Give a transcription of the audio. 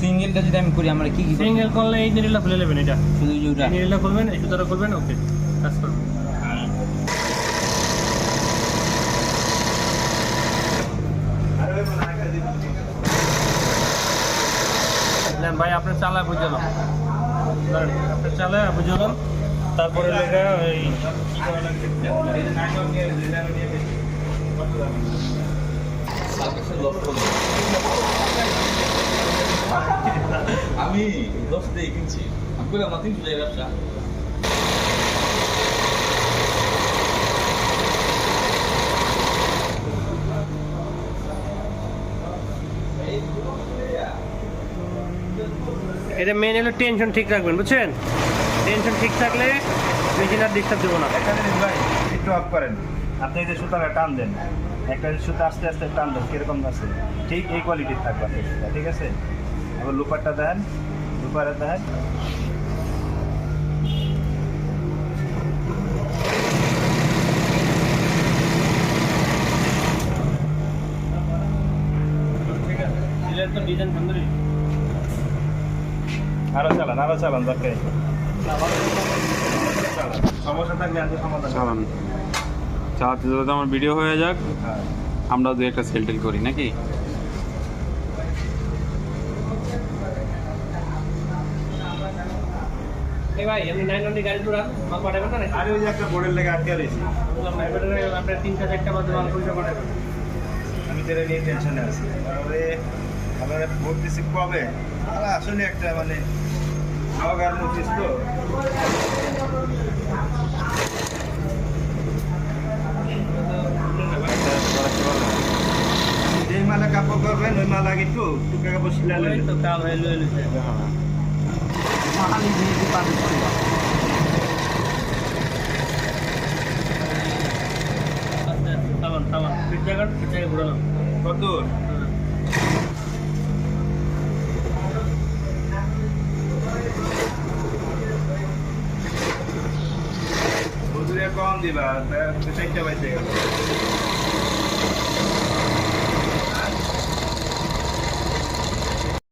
সিঙ্গেলটা যদি আমি করি আমরা কি কি সিঙ্গেল করলে এই নিরিলা খুলে নেবেন এটা। শুধু এই যে ওটা এই নিরিলা খুলবেন এই সুতোটা খুলবেন ওকে কাজ করবেন ভাই আপনার চালায় বুঝলাম আপনার চালায় বুঝলাম তারপরে লেখা ওই কি করা লাগবে আমি দশ দিয়ে কিনছি। আমি করে আমার তিনশো টাকা ব্যবসা। এটা মেন হলো টেনশন ঠিক রাখবেন বুঝছেন? টেনশন ঠিক থাকলে মেশিন আর ডিস্টার্ব দেবো না। একটা জিনিস ভাই একটু অফ করেন। আপনি এই যে সুতাটা টান দেন একটা সুতা আস্তে আস্তে টান দেন কীরকম আছে? ঠিক এই কোয়ালিটির থাকবে ঠিক আছে? আবার লুপারটা দেন লুপারে দেন। আরও চালান আরও চালান দরকার সমস্যা থাকলে আমি সমাধান চালান চালাতে চালাতে আমার ভিডিও হয়ে যাক। হ্যাঁ। আমরাও দু একটা সেল টেল করি নাকি? এই ভাই আপনি নাইন হান্ড্রেড গাড়ি টুরা মাল পাঠাবেন না নাকি? ওই একটা বোর্ডের লেগে আটকে রয়েছি। বললাম না, এবারে আপনার তিনটা চারটা বাজে মাল পয়সা পাঠাবেন। আমি তো নিয়ে টেনশনে আছি। তারপরে আমরা ভোট দিচ্ছি কবে? আর আসলে একটা মানে নোটিস তো। মালা কাপড় করবেন ওই মালা কিন্তু কাপড় লইলেন তো কাল হয়ে লয়ে লইছে মাহালি দিয়ে দিয়ে পাবে করবা। আচ্ছা থামান থামান ফিট জায়গা ফিট জায়গা ঘুরালাম কত হুজুরে কম দিবা চারটা বাইতে গেল